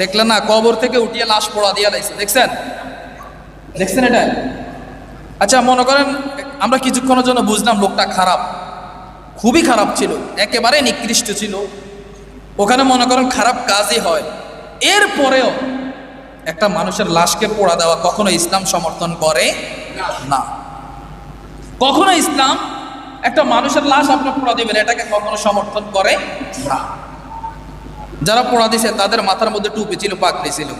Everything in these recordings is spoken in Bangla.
দেখলেন না, কবর থেকে উঠিয়ে লাশ পোড়া দিয়ে লাইছে, দেখছেন? দেখছেন এটা? আচ্ছা মনে করেন, আমরা কিছুক্ষণের জন্য বুঝলাম লোকটা খারাপ। খুবই খারাপ ছিল, একেবারে নিকৃষ্ট ছিল। ওখানে মনে করেন খারাপ কাজই হয়। এরপরেও একটা মানুষের লাশকে পোড়া দেওয়া কখনো ইসলাম সমর্থন করে না। কখনো ইসলাম একটা মানুষের লাশ আপনার পোড়া দিবেন, এটাকে কখনো সমর্থন করে না। যারা পড়া দিছে, তাদের মাথার মধ্যে টুপি ছিল, পাগড়ি ছিল,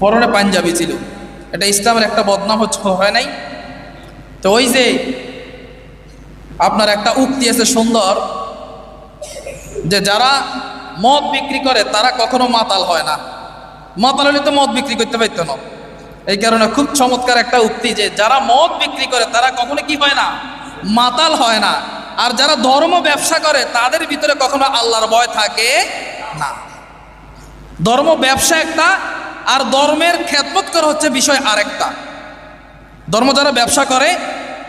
পরনে পাঞ্জাবি ছিল। এটা ইসলামের একটা বদনাম হয় নাই? তো ওই যে আপনার একটা উক্তি আছে সুন্দর, যে যারা মদ বিক্রি করে, তারা কখনো মাতাল হয় না। মাতাল হলে তো মদ বিক্রি করতে পারত না। এই কারণে খুব চমৎকার একটা উক্তি যে যারা মদ বিক্রি করে, তারা কখনো কি হয় না? মাতাল হয় না। আর যারা ধর্ম ব্যবসা করে, তাদের ভিতরে কখনো আল্লাহর ভয় থাকে না। ধর্ম ব্যবসা একটা, আর ধর্মের খেদমত করা হচ্ছে বিষয় আরেকটা। ধর্ম যারা ব্যবসা করে,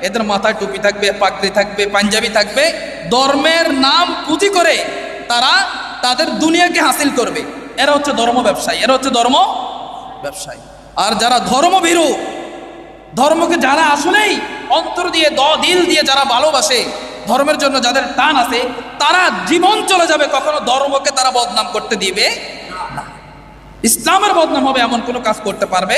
এদের মাথায় টুপি থাকবে, পাগড়ি থাকবে, পাঞ্জাবি থাকবে। ধর্মের নাম পুঁজি করে তারা তাদের দুনিয়াকে হাসিল করবে। এরা হচ্ছে ধর্ম ব্যবসায়ী, এরা হচ্ছে ধর্ম ব্যবসায়ী। আর যারা ধর্ম ধর্মভীরু, ধর্মকে যারা আসলেই অন্তর দিয়ে, দ, দিল দিয়ে যারা ভালোবাসে ধর্মের জন্য যাদের টান আছে, তারা জীবন চলে যাবে, কখনো ধর্মকে তারা বদনাম করতে দিবে ইসলামের বদনাম হবে এমন কোনো কাজ করতে পারবে?